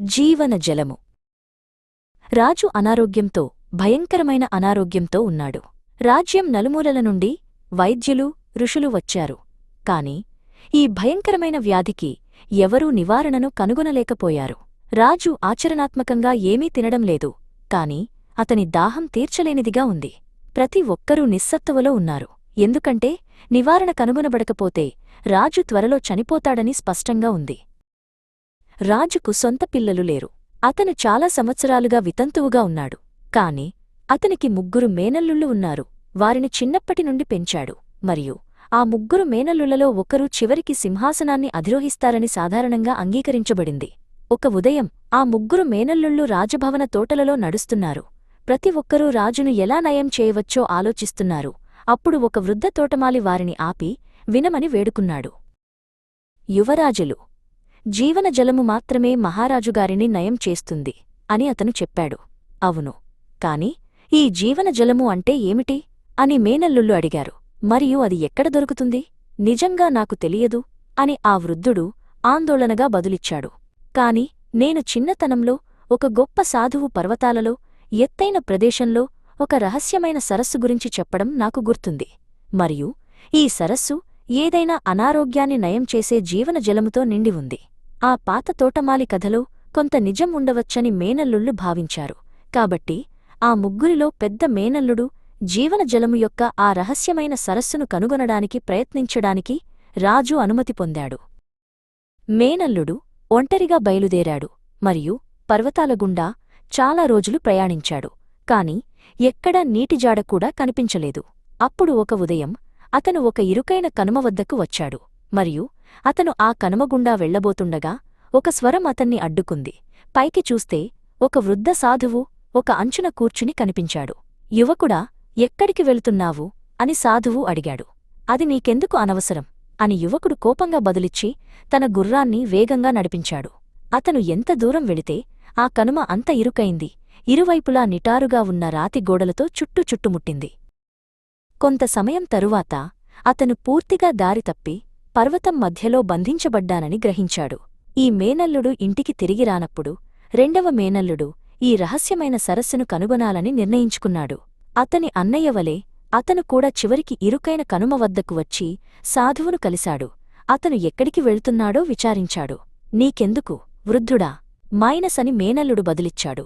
జీవన జలము. రాజు అనారోగ్యంతో భయంకరమైన అనారోగ్యంతో ఉన్నాడు. రాజ్యం నలుమూలల నుండి వైద్యులు ఋషులు వచ్చారు. కాని ఈ భయంకరమైన వ్యాధికి ఎవరూ నివారణను కనుగొనలేకపోయారు. రాజు ఆచరణాత్మకంగా ఏమీ తినడం లేదు. కాని అతని దాహం తీర్చలేనిదిగా ఉంది. ప్రతి ఒక్కరూ నిస్సత్తువలో ఉన్నారు. ఎందుకంటే నివారణ కనుగొనబడకపోతే రాజు త్వరలో చనిపోతాడని స్పష్టంగా ఉంది. రాజుకు సొంత పిల్లలు లేరు. అతను చాలా సంవత్సరాలుగా వితంతువుగా ఉన్నాడు. కాని అతనికి ముగ్గురు మేనల్లుళ్ళు ఉన్నారు. వారిని చిన్నప్పటి నుండి పెంచాడు. మరియు ఆ ముగ్గురు మేనల్లులలో ఒకరు చివరికి సింహాసనాన్ని అధిరోహిస్తారని సాధారణంగా అంగీకరించబడింది. ఒక ఉదయం ఆ ముగ్గురు మేనల్లుళ్ళు రాజభవన తోటలలో నడుస్తున్నారు. ప్రతి ఒక్కరూ రాజును ఎలా నయం చేయవచ్చో ఆలోచిస్తున్నారు. అప్పుడు ఒక వృద్ధ తోటమాలి వారిని ఆపి వినమని వేడుకున్నాడు. యువరాజులు జీవన జలము మాత్రమే మహారాజుగారిని నయం చేస్తుంది అని అతను చెప్పాడు. అవును. కాని ఈ జీవన జలము అంటే ఏమిటి? అని మేనల్లుళ్ళు అడిగారు. మరియు అది ఎక్కడ దొరుకుతుంది? నిజంగా నాకు తెలియదు అని ఆ వృద్ధుడు ఆందోళనగా బదులిచ్చాడు. కాని నేను చిన్నతనంలో ఒక గొప్ప సాధువు పర్వతాలలో ఎత్తైన ప్రదేశంలో ఒక రహస్యమైన సరస్సు గురించి చెప్పడం నాకు గుర్తుంది. మరియు ఈ సరస్సు ఏదైనా అనారోగ్యాన్ని నయం చేసే జీవన జలముతో నిండి ఉంది. ఆ పాత తోటమాలి కథలో కొంత నిజం ఉండవచ్చని మేనల్లుళ్ళు భావించారు. కాబట్టి ఆ ముగ్గురిలో పెద్ద మేనల్లుడు జీవన జలము యొక్క ఆ రహస్యమైన సరస్సును కనుగొనడానికి ప్రయత్నించడానికి రాజు అనుమతి పొందాడు. మేనల్లుడు ఒంటరిగా బయలుదేరాడు మరియు పర్వతాల గుండా చాలా రోజులు ప్రయాణించాడు. కాని ఎక్కడా నీటిజాడ కూడా కనిపించలేదు. అప్పుడు ఒక ఉదయం అతను ఒక ఇరుకైన కనుమ వద్దకు వచ్చాడు. మరియు అతను ఆ కనుమగుండా వెళ్ళబోతుండగా ఒక స్వరం అతన్ని అడ్డుకుంది. పైకి చూస్తే ఒక వృద్ధ సాధువు ఒక అంచున కూర్చుని కనిపించాడు. యువకుడా ఎక్కడికి వెళుతున్నావు? అని సాధువు అడిగాడు. అది నీకెందుకు అనవసరం? అని యువకుడు కోపంగా బదులిచ్చి తన గుర్రాన్ని వేగంగా నడిపించాడు. అతను ఎంత దూరం వెళితే ఆ కనుమ అంత ఇరుకైంది. ఇరువైపులా నిటారుగా ఉన్న రాతి గోడలతో చుట్టూ చుట్టుముట్టింది. కొంత సమయం తరువాత అతను పూర్తిగా దారి తప్పి పర్వతం మధ్యలో బంధించబడ్డానని గ్రహించాడు. ఈ మేనల్లుడు ఇంటికి తిరిగి రానప్పుడు రెండవ మేనల్లుడు ఈ రహస్యమైన సరస్సును కనుగొనాలని నిర్ణయించుకున్నాడు. అతని అన్నయ్యవలే అతను కూడా చివరికి ఇరుకైన కనుమ వద్దకు వచ్చి సాధువును కలిశాడు. అతను ఎక్కడికి వెళ్తున్నాడో విచారించాడు. నీకెందుకు వృద్ధుడా? మైనసని మేనల్లుడు బదిలిచ్చాడు.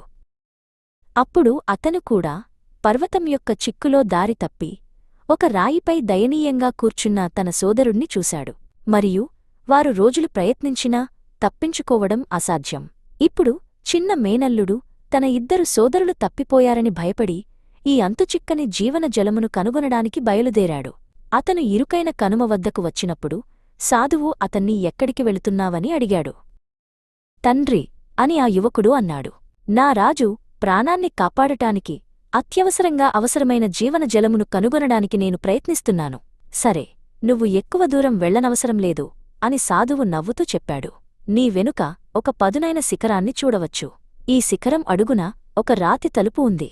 అప్పుడు అతను కూడా పర్వతం యొక్క చిక్కులో దారి తప్పి ఒక రాయిపై దయనీయంగా కూర్చున్న తన సోదరుణ్ణి చూశాడు. మరియు వారు రోజులు ప్రయత్నించినా తప్పించుకోవడం అసాధ్యం. ఇప్పుడు చిన్న మేనల్లుడు తన ఇద్దరు సోదరులు తప్పిపోయారని భయపడి ఈ అంతుచిక్కని జీవన జలమును కనుగొనడానికి బయలుదేరాడు. అతను ఇరుకైన కనుమ వద్దకు వచ్చినప్పుడు సాధువు అతన్ని ఎక్కడికి వెళుతున్నావని అడిగాడు. తండ్రి అని ఆ యువకుడు అన్నాడు. నా రాజు ప్రాణాన్ని కాపాడటానికి అత్యవసరంగా అవసరమైన జీవన జలమును కనుగొనడానికి నేను ప్రయత్నిస్తున్నాను. సరే నువ్వు ఎక్కువ దూరం వెళ్ళనవసరం లేదు అని సాధువు నవ్వుతూ చెప్పాడు. నీ వెనుక ఒక పదునైన శిఖరాన్ని చూడవచ్చు. ఈ శిఖరం అడుగున ఒక రాతి తలుపు ఉంది.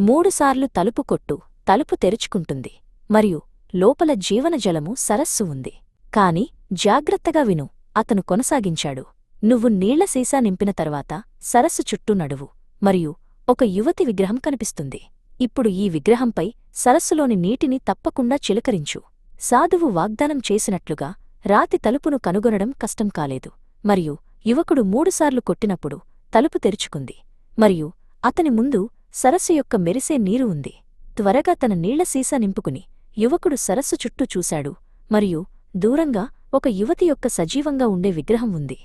మూడుసార్లు తలుపు కొట్టు తలుపు తెరుచుకుంటుంది. మరియు లోపల జీవనజలము సరస్సు ఉంది. కాని జాగ్రత్తగా విను అతను కొనసాగించాడు. నువ్వు నీళ్ళ సీసా నింపిన తర్వాత సరస్సు చుట్టూ నడువు మరియు ఒక యువతి విగ్రహం కనిపిస్తుంది. ఇప్పుడు ఈ విగ్రహంపై సరస్సులోని నీటిని తప్పకుండా చిలకరించు. సాధువు వాగ్దానం చేసినట్లుగా రాతి తలుపును కనుగొనడం కష్టం కాలేదు. మరియు యువకుడు మూడుసార్లు కొట్టినప్పుడు తలుపు తెరుచుకుంది. మరియు అతని ముందు సరస్సు యొక్క మెరిసే నీరు ఉంది. త్వరగా తన నీళ్ళ సీసా నింపుకుని యువకుడు సరస్సు చుట్టూ చూశాడు. మరియు దూరంగా ఒక యువతి యొక్క సజీవంగా ఉండే విగ్రహం ఉంది.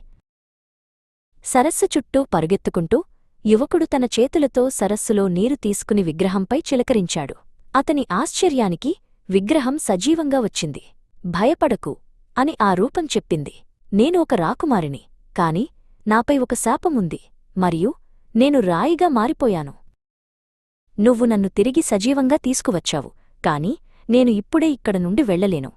సరస్సు చుట్టూ పరుగెత్తుకుంటూ యువకుడు తన చేతులతో సరస్సులో నీరు తీసుకుని విగ్రహంపై చిలకరించాడు. అతని ఆశ్చర్యానికి విగ్రహం సజీవంగా వచ్చింది. భయపడకు అని ఆ రూపం చెప్పింది. నేను ఒక రాకుమారిని కాని నాపై ఒక శాపముంది మరియు నేను రాయిగా మారిపోయాను. నువ్వు నన్ను తిరిగి సజీవంగా తీసుకువచ్చావు కాని నేను ఇప్పుడే ఇక్కడ నుండి వెళ్ళలేను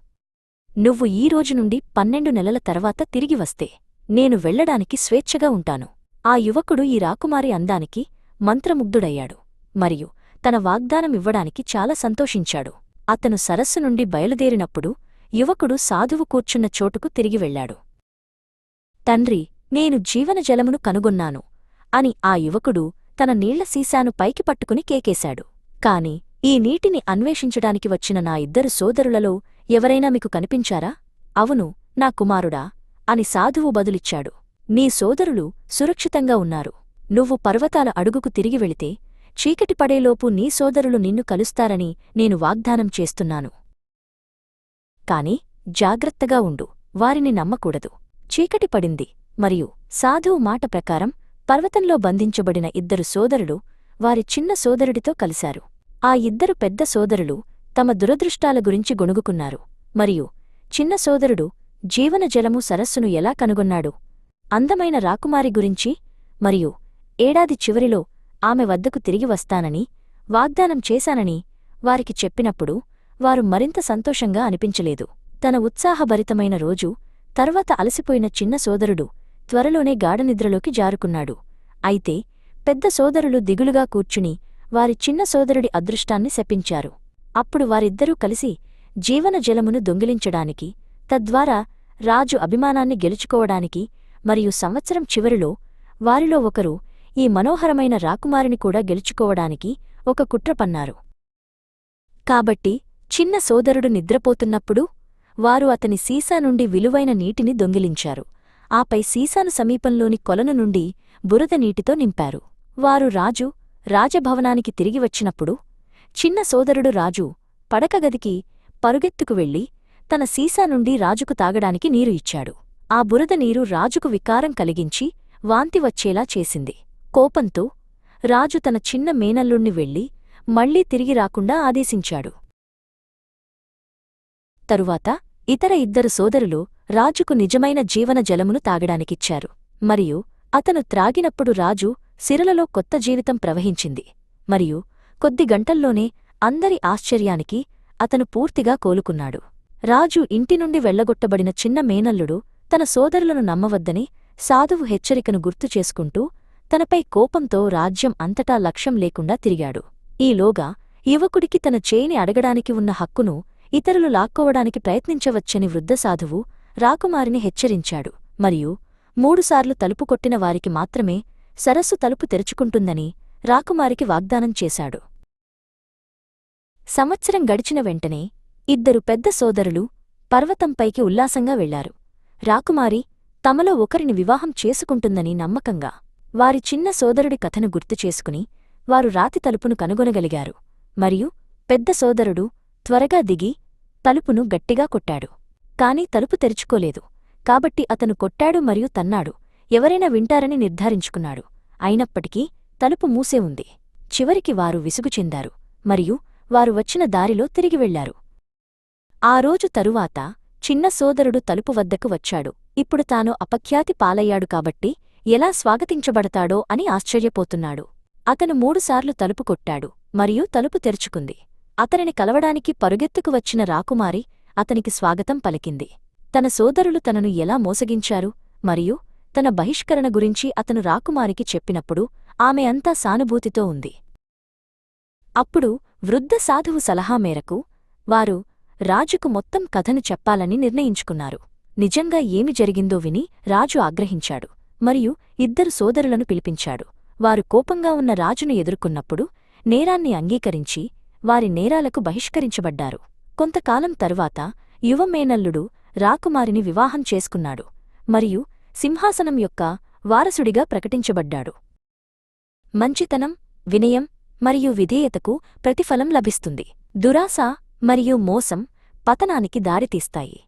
నువ్వు ఈ రోజు నుండి పన్నెండు నెలల తర్వాత తిరిగి వస్తే నేను వెళ్ళడానికి స్వేచ్ఛగా ఉంటాను. ఆ యువకుడు ఈ రాకుమారి అందానికి మంత్రముగ్ధుడయ్యాడు. మరియు తన వాగ్దానమివ్వడానికి చాలా సంతోషించాడు. అతను సరస్సు నుండి బయలుదేరినప్పుడు యువకుడు సాధువు కూర్చున్న చోటుకు తిరిగి వెళ్ళాడు తండ్రి నేను జీవనజలమును కనుగొన్నాను అని ఆ యువకుడు తన నీళ్ళ సీసాను పైకి పట్టుకుని కేకేశాడు. కాని ఈ నీటిని అన్వేషించడానికి వచ్చిన నా ఇద్దరు సోదరులలో ఎవరైనా మీకు కనిపించారా? అవును నా కుమారుడా అని సాధువు బదులిచ్చాడు. నీ సోదరులు సురక్షితంగా ఉన్నారు. నువ్వు పర్వతాల అడుగుకు తిరిగి వెళితే చీకటి పడేలోపు నీ సోదరులు నిన్ను కలుస్తారని నేను వాగ్దానం చేస్తున్నాను. కాని జాగ్రత్తగా ఉండు వారిని నమ్మకూడదు. చీకటి పడింది మరియు సాధువు మాట ప్రకారం పర్వతంలో బంధించబడిన ఇద్దరు సోదరులు వారి చిన్న సోదరుడితో కలిశారు. ఆ ఇద్దరు పెద్ద సోదరులు తమ దురదృష్టాల గురించి గొణుగుకున్నారు మరియు చిన్న సోదరుడు జీవనజలము సరస్సును ఎలా కనుగొన్నాడు అందమైన రాకుమారి గురించి మరియు ఏడాది చివరిలో ఆమె వద్దకు తిరిగి వస్తానని వాగ్దానం చేశానని వారికి చెప్పినప్పుడు వారు మరింత సంతోషంగా అనిపించలేదు. తన ఉత్సాహభరితమైన రోజు తర్వాత అలసిపోయిన చిన్న సోదరుడు త్వరలోనే గాఢనిద్రలోకి జారుకున్నాడు. అయితే పెద్ద సోదరులు దిగులుగా కూర్చుని వారి చిన్న సోదరుడి అదృష్టాన్ని శపించారు. అప్పుడు వారిద్దరూ కలిసి జీవన జలమును దొంగిలించడానికి తద్వారా రాజు అభిమానాన్ని గెలుచుకోవడానికి మరియు సంవత్సరం చివరిలో వారిలో ఒకరు ఈ మనోహరమైన రాకుమారిని కూడా గెలుచుకోవడానికి ఒక కుట్ర పన్నారు. కాబట్టి చిన్న సోదరుడు నిద్రపోతున్నప్పుడు వారు అతని సీసా నుండి విలువైన నీటిని దొంగిలించారు. ఆపై సీసాను సమీపంలోని కొలను నుండి బురద నీటితో నింపారు. వారు రాజు రాజభవనానికి తిరిగి వచ్చినప్పుడు చిన్న సోదరుడు రాజు పడకగదికి పరుగెత్తుకు వెళ్ళి తన సీసా నుండి రాజుకు తాగడానికి నీరు ఇచ్చాడు. ఆ బురద నీరు రాజుకు వికారం కలిగించి వాంతి వచ్చేలా చేసింది. కోపంతో రాజు తన చిన్న మేనల్లుణ్ణి వెళ్ళి మళ్ళీ తిరిగి రాకుండా ఆదేశించాడు. తరువాత ఇతర ఇద్దరు సోదరులు రాజుకు నిజమైన జీవన జలమును తాగడానికిచ్చారు. మరియు అతను త్రాగినప్పుడు రాజు సిరలలో కొత్త జీవితం ప్రవహించింది. మరియు కొద్ది గంటల్లోనే అందరి ఆశ్చర్యానికి అతను పూర్తిగా కోలుకున్నాడు. రాజు ఇంటి నుండి వెళ్ళగొట్టబడిన చిన్న మేనల్లుడు తన సోదరులను నమ్మవద్దని సాధువు హెచ్చరికను గుర్తు చేసుకుంటూ తనపై కోపంతో రాజ్యం అంతటా లక్ష్యం లేకుండా తిరిగాడు. ఈలోగా యువకుడికి తన చేయిని అడగడానికి ఉన్న హక్కును ఇతరులు లాక్కోవడానికి ప్రయత్నించవచ్చని వృద్ధ సాధువు రాకుమారిని హెచ్చరించాడు. మరియు మూడుసార్లు తలుపు కొట్టిన వారికి మాత్రమే సరస్సు తలుపు తెరుచుకుంటుందని రాకుమారికి వాగ్దానం చేశాడు. సంవత్సరం గడిచిన వెంటనే ఇద్దరు పెద్ద సోదరులు పర్వతంపైకి ఉల్లాసంగా వెళ్ళారు. రాకుమారి తమలో ఒకరిని వివాహం చేసుకుంటుందని నమ్మకంగా వారి చిన్న సోదరుడి కథను గుర్తుచేసుకుని వారు రాతి తలుపును కనుగొనగలిగారు. మరియు పెద్ద సోదరుడు త్వరగా దిగి తలుపును గట్టిగా కొట్టాడు. కాని తలుపు తెరుచుకోలేదు. కాబట్టి అతను కొట్టాడు మరియు తన్నాడు. ఎవరైనా వింటారని నిర్ధారించుకున్నాడు. అయినప్పటికీ తలుపు మూసే ఉంది. చివరికి వారు విసుగు చెందారు. మరియు వారు వచ్చిన దారిలో తిరిగి వెళ్ళారు. ఆ రోజు తరువాత చిన్న సోదరుడు తలుపు వద్దకు వచ్చాడు. ఇప్పుడు తాను అపఖ్యాతి పాలయ్యాడు కాబట్టి ఎలా స్వాగతించబడతాడో అని ఆశ్చర్యపోతున్నాడు. అతను మూడుసార్లు తలుపు కొట్టాడు మరియు తలుపు తెరుచుకుంది. అతనిని కలవడానికి పరుగెత్తుకు వచ్చిన రాకుమారి అతనికి స్వాగతం పలికింది. తన సోదరులు తనను ఎలా మోసగించారు మరియు తన బహిష్కరణ గురించి అతను రాకుమారికి చెప్పినప్పుడు ఆమె అంతా సానుభూతితో ఉంది. అప్పుడు వృద్ధ సాధువు సలహా మేరకు వారు రాజుకు మొత్తం కథను చెప్పాలని నిర్ణయించుకున్నారు. నిజంగా ఏమి జరిగిందో విని రాజు ఆగ్రహించాడు. మరియు ఇద్దరు సోదరులను పిలిపించాడు. వారు కోపంగా ఉన్న రాజును ఎదుర్కొన్నప్పుడు నేరాన్ని అంగీకరించి వారి నేరాలకు బహిష్కరించబడ్డారు. కొంతకాలం తరువాత యువమేనల్లుడు రాకుమారిని వివాహం చేసుకున్నాడు. మరియు సింహాసనం యొక్క వారసుడిగా ప్రకటించబడ్డాడు. మంచితనం వినయం మరియు విధేయతకు ప్రతిఫలం లభిస్తుంది. దురాశ మరియు మోసం పతనానికి దారితీస్తాయి.